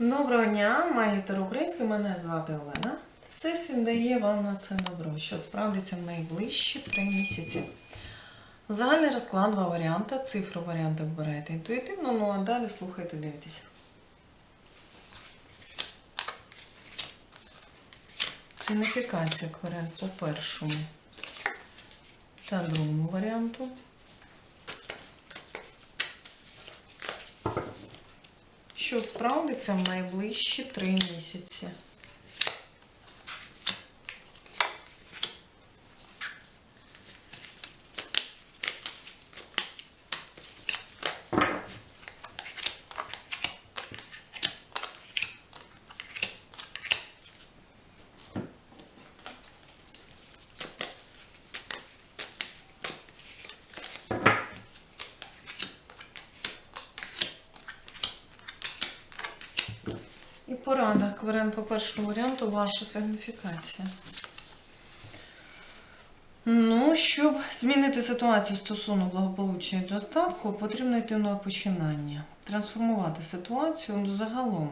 Доброго дня, магітер український, мене звати Олена. Всесвіт дає вам на це добро, що справдиться в найближчі три місяці. Загальний розклад, два варіанти. Цифру варіанти вибираєте інтуїтивно, ну а далі слухайте, дивитеся. Сигніфікація кваріант по першому та другому варіанту. Що справдиться в найближчі три місяці. Порада. Кварен по першому варіанту ваша сигніфікація. Ну, щоб змінити ситуацію стосовно благополуччя і достатку, потрібно йти в нове починання. Трансформувати ситуацію ну, загалом,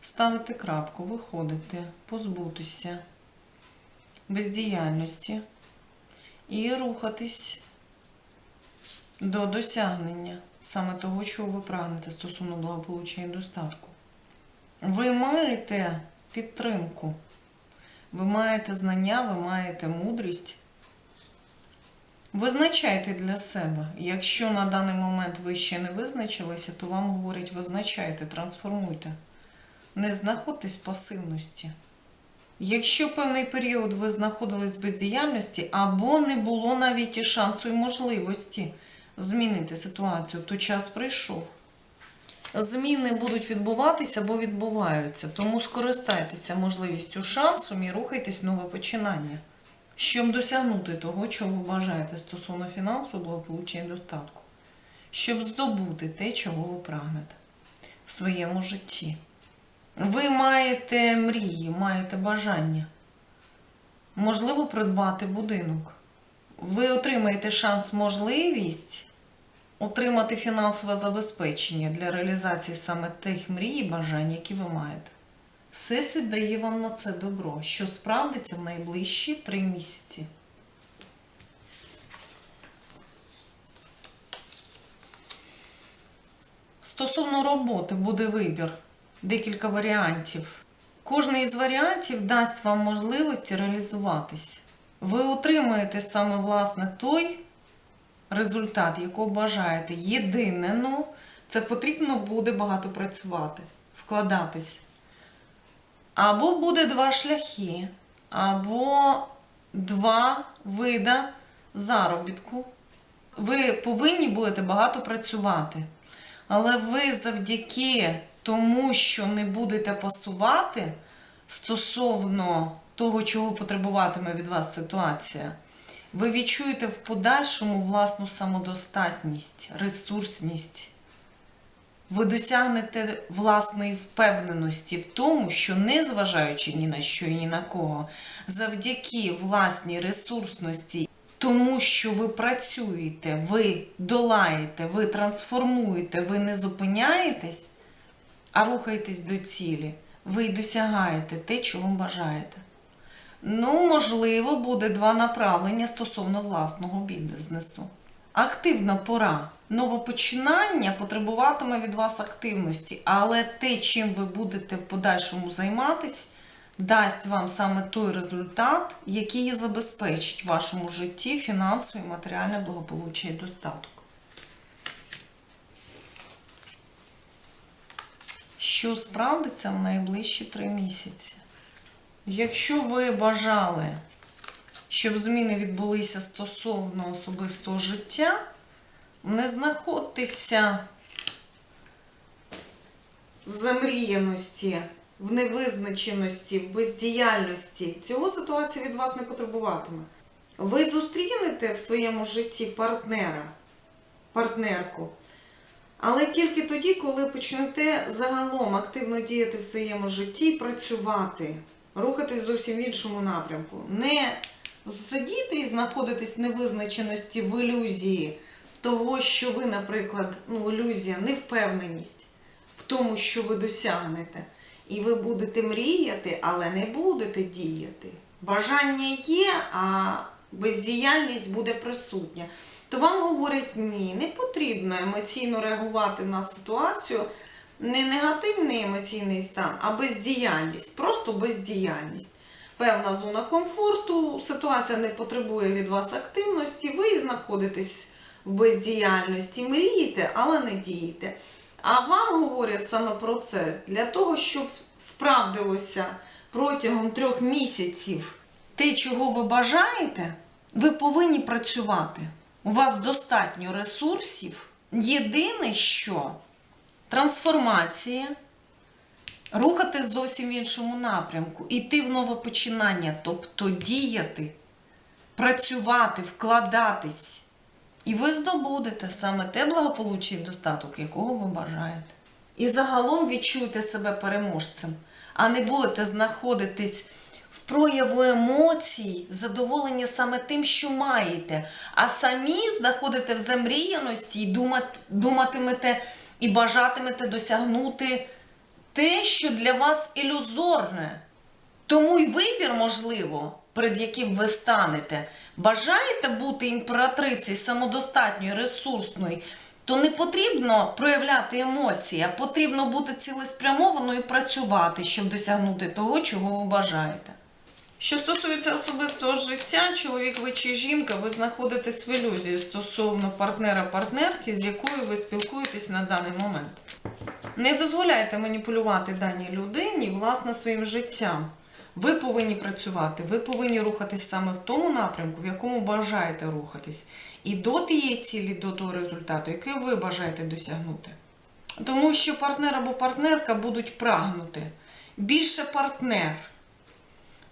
ставити крапку, виходити, позбутися бездіяльності і рухатись до досягнення саме того, чого ви прагнете стосовно благополуччя і достатку. Ви маєте підтримку, ви маєте знання, ви маєте мудрість. Визначайте для себе. Якщо на даний момент ви ще не визначилися, то вам говорять визначайте, трансформуйте. Не знаходьтесь в пасивності. Якщо певний період ви знаходились в бездіяльності, або не було навіть і шансу і можливості змінити ситуацію, то час прийшов. Зміни будуть відбуватися або відбуваються, тому скористайтеся можливістю шансом і рухайтесь нове починання, щоб досягнути того, чого бажаєте стосовно фінансового благополуччя і достатку, щоб здобути те, чого ви прагнете в своєму житті. Ви маєте мрії, маєте бажання. Можливо, придбати будинок. Ви отримаєте шанс, можливість отримати фінансове забезпечення для реалізації саме тих мрій і бажань, які ви маєте. Всесвіт дає вам на це добро, що справдиться в найближчі три місяці. Стосовно роботи буде вибір, декілька варіантів. Кожний із варіантів дасть вам можливості реалізуватись. Ви отримаєте саме власне той результат, якого бажаєте. Єдине, ну, це потрібно буде багато працювати, вкладатись. Або буде два шляхи, або два вида заробітку. Ви повинні будете багато працювати. Але ви завдяки тому, що не будете пасувати стосовно того, чого потребуватиме від вас ситуація, ви відчуєте в подальшому власну самодостатність, ресурсність. Ви досягнете власної впевненості в тому, що незважаючи ні на що і ні на кого, завдяки власній ресурсності, тому що ви працюєте, ви долаєте, ви трансформуєте, ви не зупиняєтесь, а рухаєтесь до цілі, ви досягаєте те, чого бажаєте. Ну, можливо, буде два направлення стосовно власного бізнесу. Активна пора. Новопочинання потребуватиме від вас активності, але те, чим ви будете в подальшому займатись, дасть вам саме той результат, який забезпечить вашому житті фінансове і матеріальне благополуччя і достаток. Що справдиться в найближчі три місяці? Якщо ви бажали, щоб зміни відбулися стосовно особистого життя, не знаходьтеся в замріяності, в невизначеності, в бездіяльності. Цього ситуація від вас не потребуватиме. Ви зустрінете в своєму житті партнера, партнерку, але тільки тоді, коли почнете загалом активно діяти в своєму житті і працювати, рухатись зовсім в іншому напрямку. Не сидіти і знаходитись в невизначеності в ілюзії того, що ви, наприклад, ну, ілюзія, невпевненість в тому, що ви досягнете. І ви будете мріяти, але не будете діяти. Бажання є, а бездіяльність буде присутня. То вам говорять, ні, не потрібно емоційно реагувати на ситуацію. Не негативний емоційний стан, а бездіяльність. Просто бездіяльність. Певна зона комфорту, ситуація не потребує від вас активності, ви знаходитесь в бездіяльності, мрієте, але не дієте. А вам говорять саме про це для того, щоб справдилося протягом трьох місяців те, чого ви бажаєте, ви повинні працювати. У вас достатньо ресурсів. Єдине, що трансформація, рухатись зовсім в іншому напрямку, іти в нове починання, тобто діяти, працювати, вкладатись. І ви здобудете саме те благополуччя і достаток, якого ви бажаєте. І загалом відчуйте себе переможцем, а не будете знаходитись в прояву емоцій, задоволення саме тим, що маєте, а самі знаходите в замріяності і думат- думатимете і бажатимете досягнути те, що для вас ілюзорне. Тому й вибір, можливо, перед яким ви станете, бажаєте бути імператрицею самодостатньою, ресурсною, то не потрібно проявляти емоції, а потрібно бути цілеспрямованою і працювати, щоб досягнути того, чого ви бажаєте. Що стосується особистого життя, чоловік ви чи жінка, ви знаходитесь в ілюзії стосовно партнера-партнерки, з якою ви спілкуєтесь на даний момент. Не дозволяйте маніпулювати даній людині власне своїм життям. Ви повинні працювати, ви повинні рухатись саме в тому напрямку, в якому бажаєте рухатись. І до тієї цілі, до того результату, який ви бажаєте досягнути. Тому що партнер або партнерка будуть прагнути. Більше партнер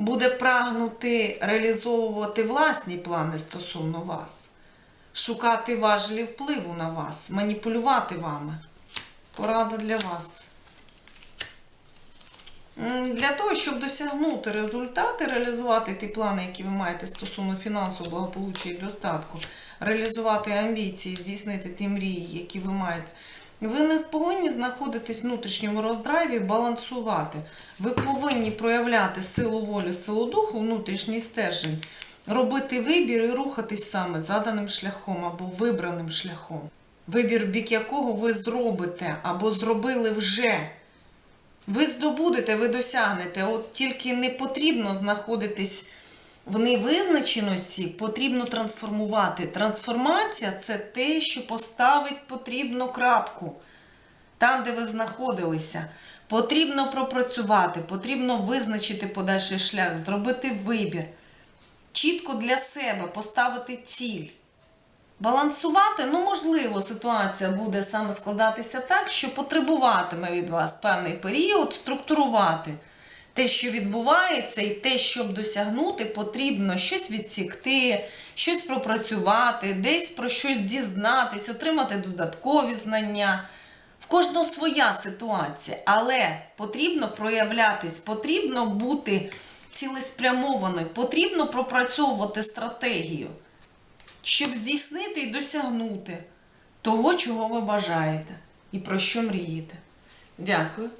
буде прагнути реалізовувати власні плани стосовно вас, шукати важелі впливу на вас, маніпулювати вами. Порада для вас. Для того, щоб досягнути результати, реалізувати ті плани, які ви маєте стосовно фінансового благополуччя і достатку, реалізувати амбіції, здійснити ті мрії, які ви маєте. Ви не повинні знаходитись в внутрішньому роздраві, балансувати. Ви повинні проявляти силу волі, силу духу, внутрішній стержень, робити вибір і рухатись саме заданим шляхом або вибраним шляхом. Вибір, бік якого ви зробите або зробили вже. Ви здобудете, ви досягнете. От тільки не потрібно знаходитись в невизначеності, потрібно трансформувати. Трансформація це те, що поставить потрібну крапку там, де ви знаходилися. Потрібно пропрацювати, потрібно визначити подальший шлях, зробити вибір, чітко для себе поставити ціль. Балансувати, ну, можливо, ситуація буде саме складатися так, що потребуватиме від вас певний період структурувати те, що відбувається, і те, щоб досягнути, потрібно щось відсікти, щось пропрацювати, десь про щось дізнатись, отримати додаткові знання. В кожного своя ситуація, але потрібно проявлятись, потрібно бути цілеспрямованою, потрібно пропрацьовувати стратегію щоб здійснити і досягнути того, чого ви бажаєте і про що мрієте. Дякую.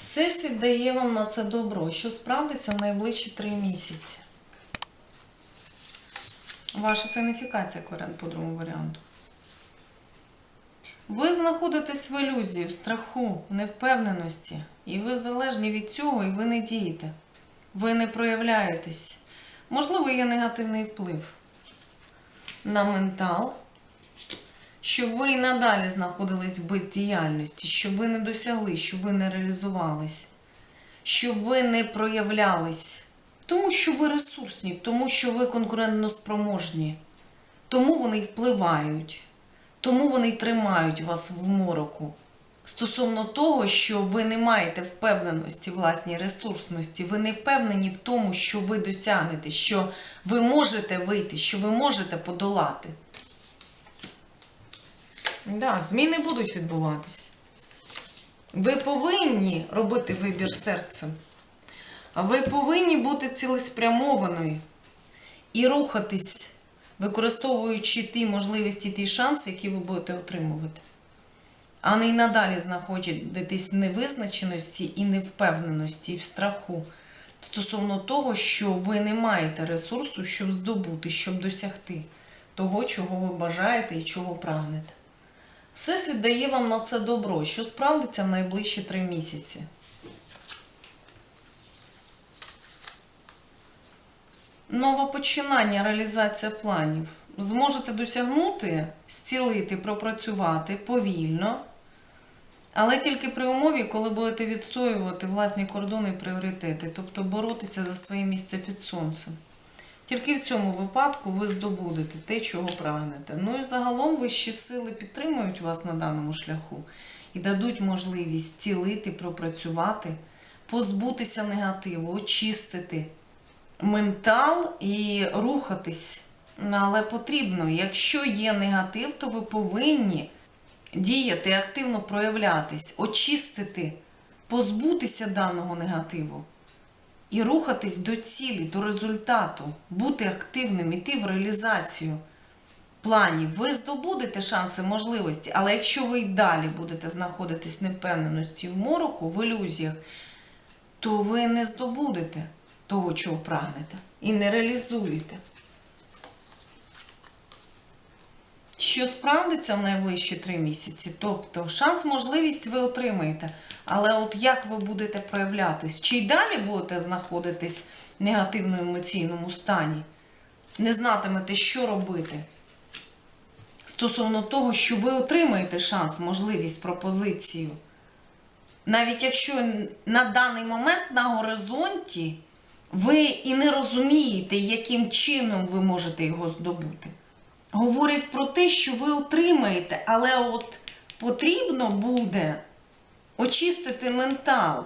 Всесвіт дає вам на це добро, що справдиться в найближчі три місяці. Ваша сигніфікація варіант по другому варіанту. Ви знаходитесь в ілюзії, в страху, невпевненості, і ви залежні від цього, і ви не дієте. Ви не проявляєтесь. Можливо, є негативний вплив на ментал, щоб ви і надалі знаходились в бездіяльності, щоб ви не досягли, щоб ви не реалізувались, щоб ви не проявлялись. Тому що ви ресурсні, тому що ви конкурентно спроможні. Тому вони впливають, тому вони й тримають вас в мороку. Стосовно того, що ви не маєте впевненості власній ресурсності, ви не впевнені в тому, що ви досягнете, що ви можете вийти, що ви можете подолати. Да, зміни будуть відбуватись. Ви повинні робити вибір серцем. Ви повинні бути цілеспрямованою і рухатись, використовуючи ті можливості, ті шанси, які ви будете отримувати. а не й надалі знаходитесь в невизначеності і невпевненості, і в страху стосовно того, що ви не маєте ресурсу, щоб здобути, щоб досягти того, чого ви бажаєте і чого прагнете. Всесвіт дає вам на це добро, що справдиться в найближчі три місяці. Нове починання, реалізація планів. Зможете досягнути, зцілити, пропрацювати повільно, але тільки при умові, коли будете відстоювати власні кордони і пріоритети, тобто боротися за своє місце під сонцем. Тільки в цьому випадку ви здобудете те, чого прагнете. Ну і загалом вищі сили підтримують вас на даному шляху і дадуть можливість цілити, пропрацювати, позбутися негативу, очистити ментал і рухатись. Ну, Але потрібно, якщо є негатив, то ви повинні діяти, активно проявлятись, очистити, позбутися даного негативу і рухатись до цілі, до результату, бути активним, іти в реалізацію планів. Ви здобудете шанси, можливості, але якщо ви й далі будете знаходитись невпевненості в мороку, в ілюзіях, то ви не здобудете того, чого прагнете, і не реалізуєте. Що справдиться в найближчі три місяці, тобто шанс, можливість ви отримаєте. Але от як ви будете проявлятись? Чи й далі будете знаходитись в негативному емоційному стані? Не знатимете, що робити? Стосовно того, що ви отримаєте шанс, можливість, пропозицію. Навіть якщо на даний момент на горизонті ви і не розумієте, яким чином ви можете його здобути. Говорять про те, що ви отримаєте, але от потрібно буде очистити ментал,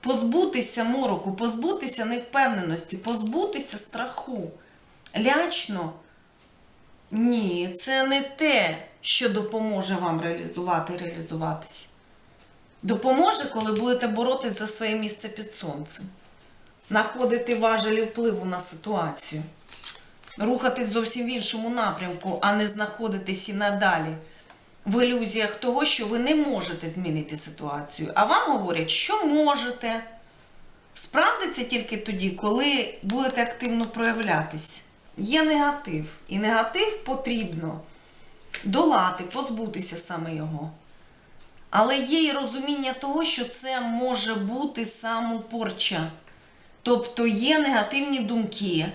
позбутися мороку, позбутися невпевненості, позбутися страху. Лячно. Ні, це не те, що допоможе вам реалізувати, реалізуватись. Допоможе, коли будете боротись за своє місце під сонцем, знаходити важелі впливу на ситуацію, рухатись зовсім в іншому напрямку, а не знаходитись і надалі в ілюзіях того, що ви не можете змінити ситуацію. А вам говорять, що можете. Справдиться тільки тоді, коли будете активно проявлятись. Є негатив, і негатив потрібно долати, позбутися саме його. Але є і розуміння того, що це може бути самопорча. Тобто є негативні думки,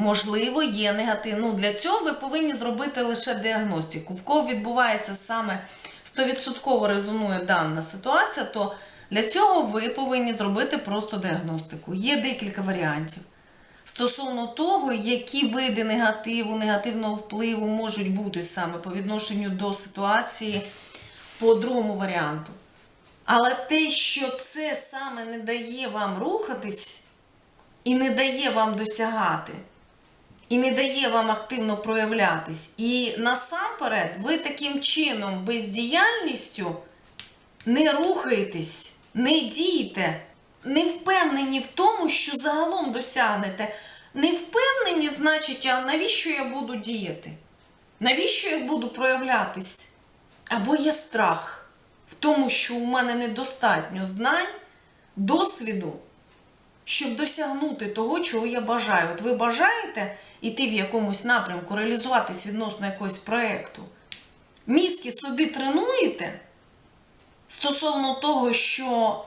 можливо, є негатив. Ну, для цього ви повинні зробити лише діагностику. В кого відбувається саме 100% резонує дана ситуація, то для цього ви повинні зробити просто діагностику. Є декілька варіантів. Стосовно того, які види негативу, негативного впливу можуть бути саме по відношенню до ситуації по другому варіанту. Але те, що це саме не дає вам рухатись і не дає вам досягати, і не дає вам активно проявлятись. І насамперед, ви таким чином, бездіяльністю, не рухаєтесь, не дієте, не впевнені в тому, що загалом досягнете. Не впевнені, значить, а навіщо я буду діяти? Навіщо я буду проявлятись? Або є страх в тому, що у мене недостатньо знань, досвіду, щоб досягнути того, чого я бажаю. От ви бажаєте йти в якомусь напрямку, реалізуватись відносно якогось проєкту. Мізки собі тренуєте стосовно того, що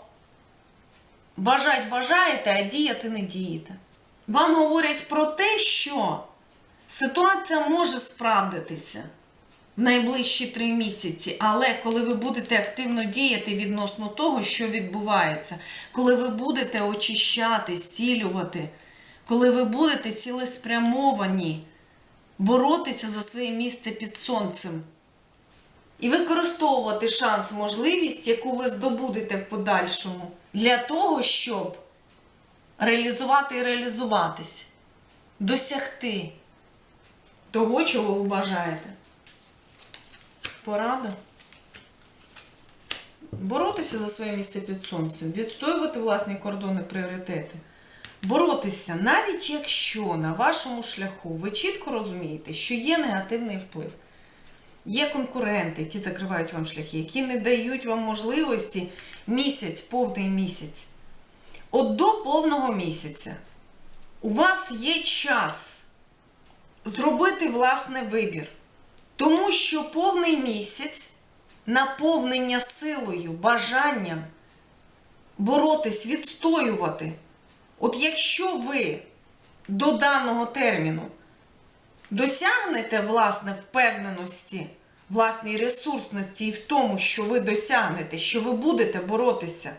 бажать бажаєте, а діяти не дієте. Вам говорять про те, що ситуація може справдитися в найближчі три місяці, але коли ви будете активно діяти відносно того, що відбувається, коли ви будете очищати, зцілювати, коли ви будете цілеспрямовані боротися за своє місце під сонцем і використовувати шанс, можливість, яку ви здобудете в подальшому, для того, щоб реалізувати і реалізуватись, досягти того, чого ви бажаєте. Порада. Боротися за своє місце під сонцем, відстоювати власні кордони, пріоритети. Боротися, навіть якщо на вашому шляху ви чітко розумієте, що є негативний вплив. Є конкуренти, які закривають вам шляхи, які не дають вам можливості місяць, повний місяць. От до повного місяця у вас є час зробити власний вибір. Тому що повний місяць наповнення силою, бажанням боротись, відстоювати. От якщо ви до даного терміну досягнете власне впевненості, власній ресурсності і в тому, що ви досягнете, що ви будете боротися,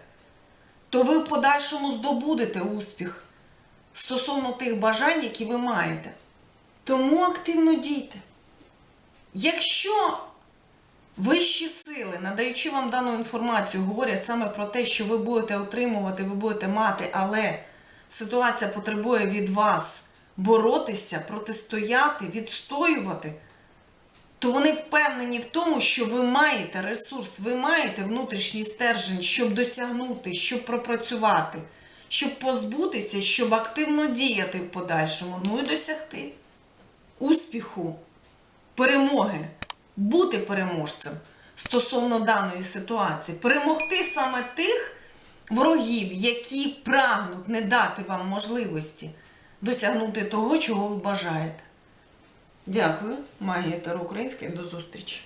то ви в подальшому здобудете успіх стосовно тих бажань, які ви маєте. Тому активно дійте. Якщо вищі сили, надаючи вам дану інформацію, говорять саме про те, що ви будете отримувати, ви будете мати, але ситуація потребує від вас боротися, протистояти, відстоювати, то вони впевнені в тому, що ви маєте ресурс, ви маєте внутрішній стержень, щоб досягнути, щоб пропрацювати, щоб позбутися, щоб активно діяти в подальшому, ну і досягти успіху, перемоги, бути переможцем стосовно даної ситуації, перемогти саме тих ворогів, які прагнуть не дати вам можливості досягнути того, чого ви бажаєте. Дякую, магія Таро Українська, до зустрічі!